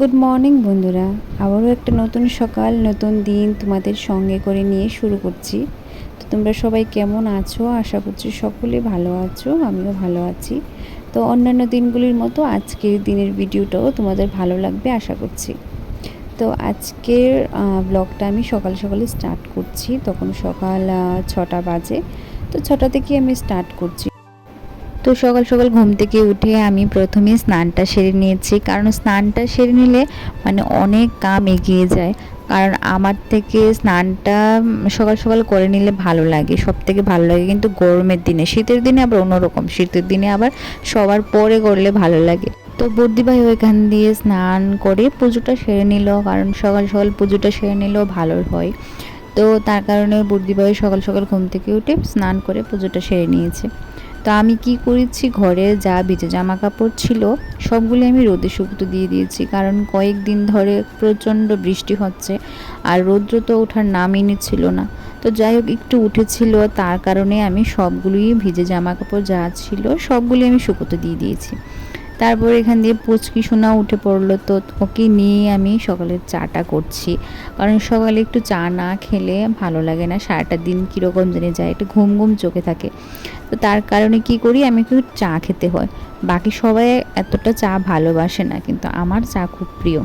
Good morning বন্ধুরা। আবারও একটা নতুন সকাল, নতুন দিন তোমাদের সঙ্গে করে নিয়ে শুরু করছি। তো তোমরা সবাই কেমন আছো? আশা করছি সকলে ভালো আছো, আমিও ভালো আছি। তো অন্যান্য দিনগুলির মতো আজকের দিনের ভিডিওটাও তোমাদের ভালো লাগবে, আশা করছি। তো আজকের ব্লগটা আমি সকাল সকালে স্টার্ট করছি। তখন সকাল ছটা বাজে। তো ছটা থেকে আমি স্টার্ট করছি। তো সকাল সকাল ঘুম থেকে উঠে আমি প্রথমে স্নানটা সেরে নিয়েছি। কারণ স্নানটা সেরে নিলে মানে অনেক কাম এগিয়ে যায়। কারণ আমার থেকে স্নানটা সকাল সকাল করে নিলে ভালো লাগে সব থেকে ভালো লাগে। কিন্তু গরমের দিনে, শীতের দিনে আবার অন্যরকম। শীতের দিনে আবার সবার পরে করলে ভালো লাগে। তো বুদ্ধিভাই ওইখান দিয়ে স্নান করে পুজোটা সেরে নিল। কারণ সকাল সকাল পুজোটা সেরে নিলেও ভালো হয়। তো তার কারণে বুদ্ধিভাই সকাল সকাল ঘুম থেকে উঠে স্নান করে পুজোটা সেরে নিয়েছে। তো আমি কি করেছি? ঘরে যা ভিজে জামা কাপড় ছিল, সবগুলি আমি রোদে শুক্ত দিয়ে দিয়েছি। কারণ কয়েকদিন ধরে প্রচণ্ড বৃষ্টি হচ্ছে আর রৌদ্র তো ওঠার নামই নিচ্ছিল না। তো যাই হোক, একটু উঠেছিল, তার কারণে আমি সবগুলোই ভিজে জামা কাপড় যা ছিল, সবগুলি আমি শুকোতে দিয়ে দিয়েছি। তারপর এখান দিয়ে পুচকি সোনা উঠে পড়ল। তো ওকে নিয়ে আমি সকালের চাটা করছি। কারণ সকালে একটু চা না খেলে ভালো লাগে না। সারাটা দিন কীরকম জেনে যায়, একটু ঘুম ঘুম চোখে থাকে। তো তার কারণে কি করি, আমি একটু চা খেতে হয়। বাকি সবাই এতটা চা ভালোবাসে না, কিন্তু আমার চা খুব প্রিয়।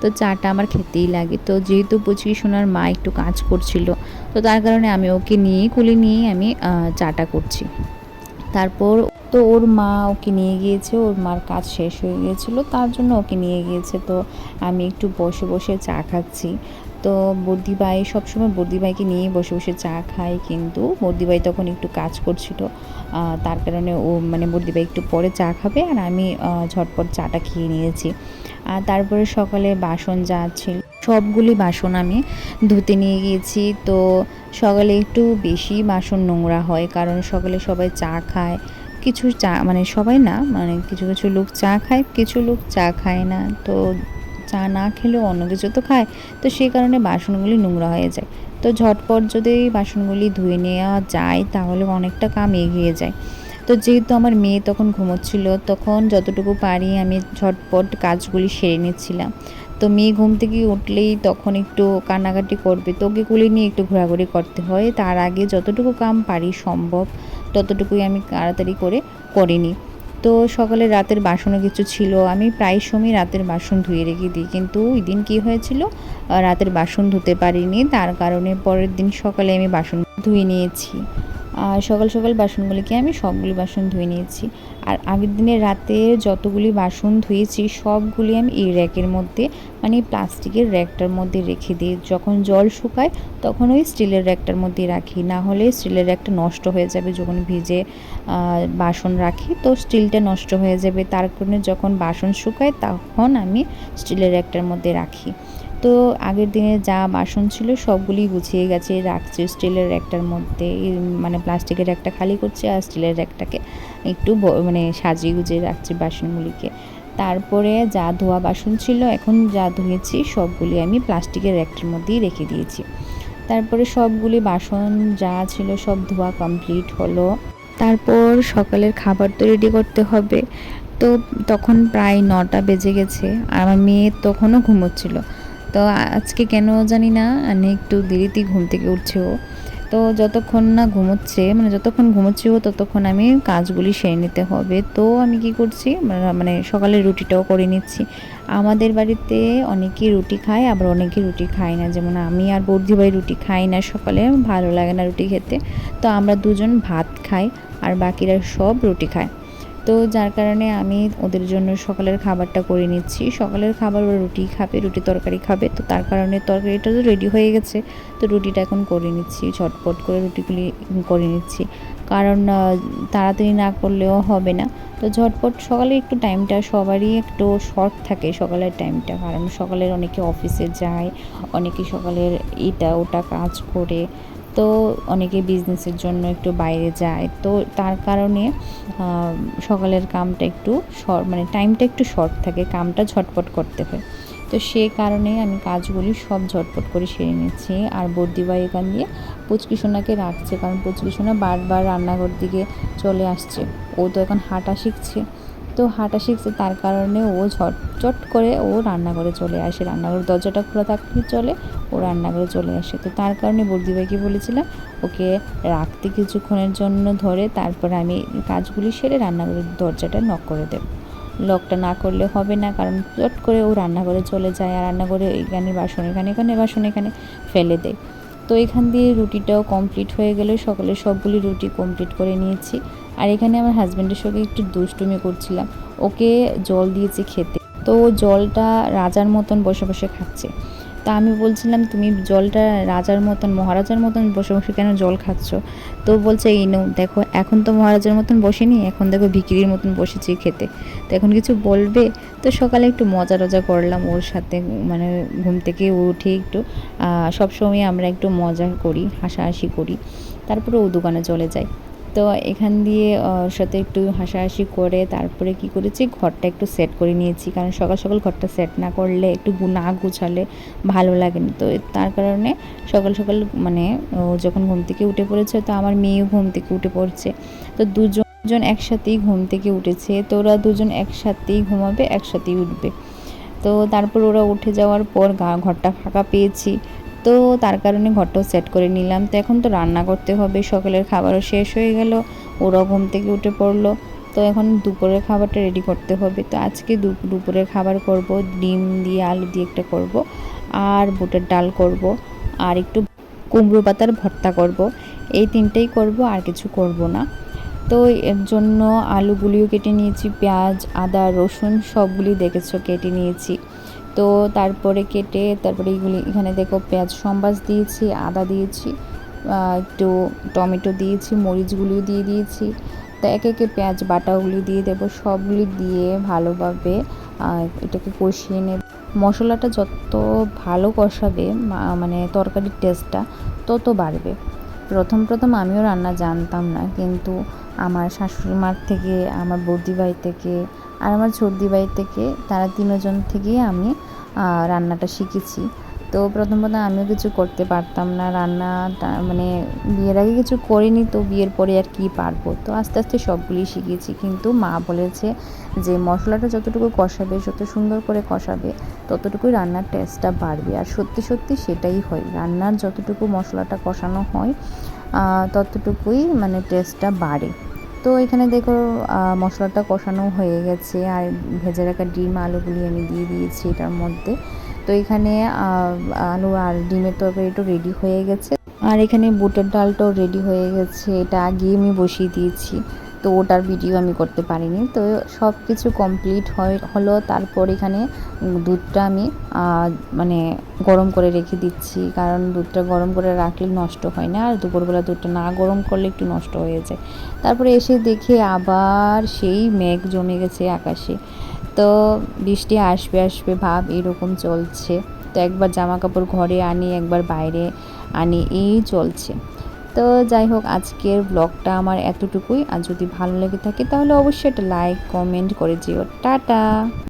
তো চাটা আমার খেতেই লাগে। তো যেহেতু পুচকি সোনার মা একটু কাজ করছিল, তো তার কারণে আমি ওকে নিয়ে, কুলি নিয়ে আমি চাটা করছি। তারপর তো ওর মা ওকে নিয়ে গিয়েছে, ওর মার কাজ শেষ হয়ে গিয়েছিল, তার জন্য ওকে নিয়ে গিয়েছে। তো আমি একটু বসে বসে চা খাচ্ছি। তো বর্দিবাই সবসময় বর্দিবাইকে নিয়ে বসে বসে চা খাই কিন্তু বর্দিবাই তখন একটু কাজ করছিল। তার কারণে ও মানে বর্দিবাই একটু পরে চা খাবে আর আমি ঝটপট চাটা খেয়ে নিয়েছি। আর তারপরে সকালে বাসন যা ছিল, সবগুলি বাসন আমি ধুতে নিয়ে গিয়েছি। তো সকালে একটু বেশি বাসন নোংরা হয়, কারণ সকালে সবাই চা খায়। কিছু চা মানে সবাই না মানে কিছু কিছু লোক চা খায়, কিছু লোক চা খায় না। তো চা না খেলেও অন্য কিছু তো খায়। তো সেই কারণে বাসনগুলি নোংরা হয়ে যায়। তো ঝটপট যদি বাসনগুলি ধুয়ে নেওয়া যায়, তাহলে অনেকটা কাম এগিয়ে যায়। তো যেহেতু আমার মেয়ে তখন ঘুমোচ্ছিল, তখন যতটুকু পারি আমি ঝটপট কাজগুলি সেরে নিচ্ছিলাম। তো মেয়ে ঘুম থেকে উঠলেই তখন একটু কান্নাকাটি করবে। তো ওকে কুলে নিয়ে একটু ঘোরাঘুরি করতে হয়। তার আগে যতটুকু কাম পারি সম্ভব। ততটুকুই আমি তাড়াতাড়ি করে করিনি। তো সকালে রাতের বাসনও কিছু ছিল, আমি প্রায় সময় রাতের বাসন ধুয়ে রেখে দিই। কিন্তু ওই দিন কী হয়েছিল? রাতের বাসন ধুতে পারিনি, তার কারণে পরের দিন সকালে আমি বাসন ধুয়ে নিয়েছি। আর সকাল সকাল বাসনগুলিকে আমি সবগুলি বাসন ধুয়ে নিয়েছি। আর আগের দিনের রাতে যতগুলি বাসন ধুয়েছি, সবগুলি আমি এই র্যাকের মধ্যে মানে প্লাস্টিকের র্যাকটার মধ্যে রেখে দিই যখন জল শুকায় তখন ওই স্টিলের র্যাকটার মধ্যে রাখি। না হলে স্টিলের র্যাকটা নষ্ট হয়ে যাবে যখন ভিজে বাসন রাখি। তো স্টিলটা নষ্ট হয়ে যাবে। তার কারণে যখন বাসন শুকায় তখন আমি স্টিলের র্যাকটার মধ্যে রাখি। তো আগের দিনে যা বাসন ছিল সবগুলি গুছিয়ে গেছে, রাখছে স্টিলের র্যাকটার মধ্যে। মানে প্লাস্টিকের র্যাকটা খালি করছে আর স্টিলের র্যাকটাকে একটু মানে সাজিয়ে গুজিয়ে রাখছে বাসনগুলিকে। তারপরে যা ধোয়া বাসন ছিল, এখন যা ধুয়েছি সবগুলি আমি প্লাস্টিকের র্যাকটার মধ্যেই রেখে দিয়েছি। তারপরে সবগুলি বাসন যা ছিল সব ধোয়া কমপ্লিট হলো। তারপর সকালের খাবার তো রেডি করতে হবে। তো তখন প্রায় নটা বেজে গেছে, আর আমার মেয়ে তখনও ঘুমোচ্ছিল। তো আজকে কেন জানি না মানে একটু দেরিতেই ঘুম থেকে উঠছে ও। তো যতক্ষণ না ঘুমোচ্ছে মানে যতক্ষণ ঘুমোচ্ছে ও, ততক্ষণ আমি কাজগুলি সেরে নিতে হবে। তো আমি কি করছি, মানে- মানে সকালে রুটিটাও করে নিচ্ছি। আমাদের বাড়িতে অনেকেই রুটি খায়, আবার অনেকে রুটি খায় না। যেমন আমি আর বৌদি ভাই রুটি খাই না সকালে, ভালো লাগে না রুটি খেতে। তো আমরা দুজন ভাত খাই, আর বাকিরা সব রুটি খায়। তো যার কারণে আমি ওদের জন্য সকালের খাবারটা করে নিচ্ছি। সকালের খাবার ওরা রুটি খাবে, রুটি তরকারি খাবে, তো তার কারণে তরকারিটা তো রেডি হয়ে গেছে। তো রুটিটা এখন করে নিচ্ছি, ঝটপট করে রুটিগুলি করে নিচ্ছি। কারণ তাড়াতাড়ি না করলেও হবে না। তো ঝটপট সকালে একটু টাইমটা সবারই একটু শর্ট থাকে সকালের টাইমটা কারণ সকালের অনেকে অফিসে যায়, অনেকে সকালের এটা ওটা কাজ করে। তো অনেকে বিজনেসের জন্য একটু বাইরে যায়। তো তার কারণে সকালের কামটা একটু শর্ট মানে টাইমটা একটু শর্ট থাকে, কামটা ঝটপট করতে হয়। তো সে কারণে আমি কাজগুলি সব ঝটপট করে সেরে নিচ্ছি। আর বর্দিবাই এখান দিয়ে পুচকি সোনাকে রাখছে, কারণ পুচকি সোনা বারবার রান্নাঘর দিকে চলে আসছে। ও তো এখন হাঁটা শিখছে। তো হাঁটা শিখছে, তার কারণে ও ঝট চট করে ও রান্নাঘরে চলে আসে। রান্নাঘরের দরজাটা খোলা থাকলে চলে, ও রান্নাঘরে চলে আসে। তো তার কারণে বর্দিভাইকে বলেছিলাম, ওকে রাখতে কিছুক্ষণের জন্য ধরে তারপর আমি কাজগুলি সেরে রান্নাঘরের দরজাটা নক করে দেবো। লকটা না করলে হবে না, কারণ চট করে ও রান্নাঘরে চলে যায়, আর রান্নাঘরে এখানে বাসন, এখানে এখানে বাসন, এখানে ফেলে দেয়। তো এখান দিয়ে রুটিটাও কমপ্লিট হয়ে গেলে। সকালে সবগুলি রুটি কমপ্লিট করে নিয়েছি। আর এখানে আমার হাজব্যান্ডের সঙ্গে একটু দুষ্টুমি করছিলাম। ওকে জল দিয়েছি খেতে। তো ও জলটা রাজার মতন বসে বসে খাচ্ছে। তা আমি বলছিলাম, তুমি জলটা রাজার মতন, মহারাজার মতন বসে বসে কেন জল খাচ্ছ? তো বলছে, এই নো দেখো, এখন তো মহারাজার মতন বসেনি, এখন দেখো ভিকিরির মতন বসেছি খেতে। তো এখন কিছু বলবে? তো সকালে একটু মজা টজা করলাম ওর সাথে মানে ঘুম থেকে উঠে একটু। সবসময় আমরা একটু মজা করি, হাসাহাসি করি। তারপরে ও দোকানে চলে যায়। তো এখান দিয়ে ওর সাথে একটু হাসাহাসি করে তারপরে কি করেছি, ঘরটা একটু সেট করে নিয়েছি। কারণ সকাল সকাল ঘরটা সেট না করলে, একটু না গুছালে ভালো লাগে না তো তার কারণে সকাল সকাল মানে ও যখন ঘুম থেকে উঠে পড়েছে, তো আমার মেয়েও ঘুম থেকে উঠে পড়ছে। তো দুজন দুজন একসাথেই ঘুম থেকে উঠেছে। তো ওরা দুজন একসাথেই ঘুমাবে, একসাথেই উঠবে। তো তারপর ওরা উঠে যাওয়ার পর ঘরটা ফাঁকা পেয়েছি। তো তার কারণে ঘরটাও সেট করে নিলাম। তো এখন তো রান্না করতে হবে, সকালের খাবারও শেষ হয়ে গেল, ওরাও ঘুম থেকে উঠে পড়ল। তো এখন দুপুরের খাবারটা রেডি করতে হবে। তো আজকে দুপুরের খাবার করব, ডিম দিয়ে আলু দিয়ে একটা করব, আর বুটের ডাল করব, আর একটু কুমড়ো পাতার ভর্তা করব। এই তিনটেই করব, আর কিছু করব না। তো এর জন্য আলুগুলিও কেটে নিয়েছি, পেঁয়াজ, আদা, রসুন সবগুলি দেখেছ, কেটে নিয়েছি। তো তারপরে কেটে তারপরে এইগুলি এখানে দেখো পেঁয়াজ সম্বাস দিয়েছি, আদা দিয়েছি একটু টমেটো দিয়েছি, মরিচগুলিও দিয়ে দিয়েছি। তো একে একে পেঁয়াজ বাটাগুলি দিয়ে দেবো, সবগুলি দিয়ে ভালোভাবে এটাকে কষিয়ে নেব। মশলাটা যত ভালো কষাবে মানে তরকারির টেস্টটা তত বাড়বে। প্রথম প্রথম আমিও রান্না জানতাম না, কিন্তু আমার শাশুড়ি মার থেকে, আমার বৌদি ভাই থেকে আর আমার সর্দি ভাই থেকে, তারা তিনজন থেকেই আমি রান্নাটা শিখেছি। তো প্রথম প্রথম আমিও কিছু করতে পারতাম না রান্না মানে বিয়ের আগে কিছু করিনি তো বিয়ের পরে আর কি পারব? তো আস্তে আস্তে সবগুলি শিখেছি। কিন্তু মা বলেছে যে মশলাটা যতটুকু কষাবে, যত সুন্দর করে কষাবে, ততটুকুই রান্নার টেস্টটা বাড়বে। আর সত্যি সত্যি সেটাই হয়, রান্নার যতটুকু মশলাটা কষানো হয় ততটুকুই মানে টেস্টটা বাড়ে। তো এখানে দেখো মশলাটা কষানো হয়ে গেছে। আর ভেজে রাখা ডিম, আলুগুলি আমি দিয়ে দিয়েছি এটার মধ্যে। তো এখানে আলু আর ডিমের তরকারিটাও রেডি হয়ে গেছে। আর এখানে বুটের ডালটাও রেডি হয়ে গেছে। এটা আগে আমি বসিয়ে দিয়েছি। তো ওটার ভিডিও আমি করতে পারিনি। তো সব কিছু কমপ্লিট হয়, হলো তারপর এখানে দুধটা আমি মানে গরম করে রেখে দিচ্ছি। কারণ দুধটা গরম করে রাখলে নষ্ট হয় না, আর দুপুরবেলা দুধটা না গরম করলে একটু নষ্ট হয়ে যায়। তারপরে এসে দেখে আবার সেই মেঘ জমে গেছে আকাশে। তো বৃষ্টি আসবে আসবে ভাব এরকম চলছে। তো একবার জামা কাপড় ঘরে আনি, একবার বাইরে আনি, এই চলছে। তো যাই হোক, আজকের ব্লগটা আমার এতটুকুই। আর যদি ভালো লেগে থাকে, তাহলে অবশ্যই একটা লাইক কমেন্ট করে যেও। টাটা!